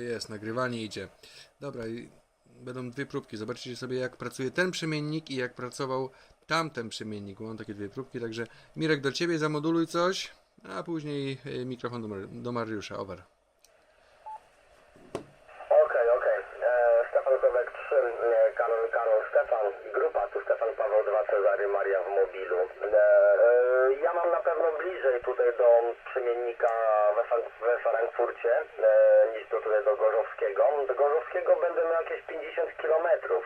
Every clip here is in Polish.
Jest, nagrywanie idzie. Dobra, będą dwie próbki. Zobaczycie sobie, jak pracuje ten przemiennik i jak pracował tamten przemiennik. Mam takie dwie próbki, także Mirek do ciebie zamoduluj coś, a później y, mikrofon do, do Mariusza. Over. Okej, okej. E, Stefan Kowek 3, e, Karol, Karol, Stefan, grupa, tu Stefan Paweł 2, Cezary Maria w mobilu. E, e, ja mam na pewno bliżej tutaj do przemiennika we, Fran- we Frankfurcie e, niż Gorzowskiego. Do Gorzowskiego będę miał jakieś 50 kilometrów.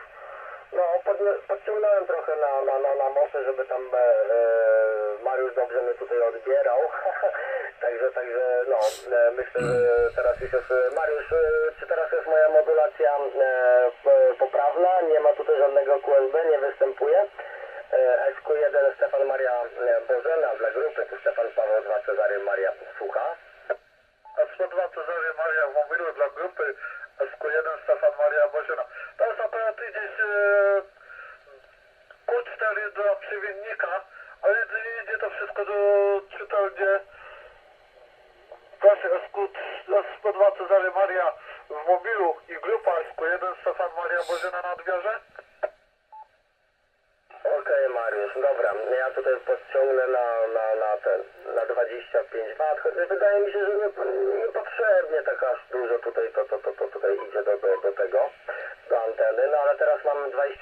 No, podnie- podciągnąłem trochę na, na, na, na żeby tam e, e, Mariusz dobrze mnie tutaj odbierał. także, także, no, e, myślę, że teraz już jest... e, Mariusz, czy teraz jest moja modulacja e, poprawna? Nie ma tutaj żadnego QSB, nie występuje. E, SQ1 Stefan Maria Bożena dla grupy, tu Stefan Paweł 2 Cezary Maria słucha. S102 Cezary Maria w mobilu dla grupy SQ1 Stefan Maria Boziona. To jest aparat gdzieś e, Q4 dla przemiennika, ale idzie to wszystko do czytelnie Proszę SQ, S102 Cezary Maria w mobilu i grupa SQ1 Stefan Maria Boziona na odbiorze. Mariusz, dobra, ja tutaj podciągnę na, na, na ten, na 25 W, chociaż wydaje mi się, że nie- niepotrzebnie tak aż dużo tutaj, to, to, to, to tutaj idzie do, do, do tego, do anteny, no ale teraz mamy 20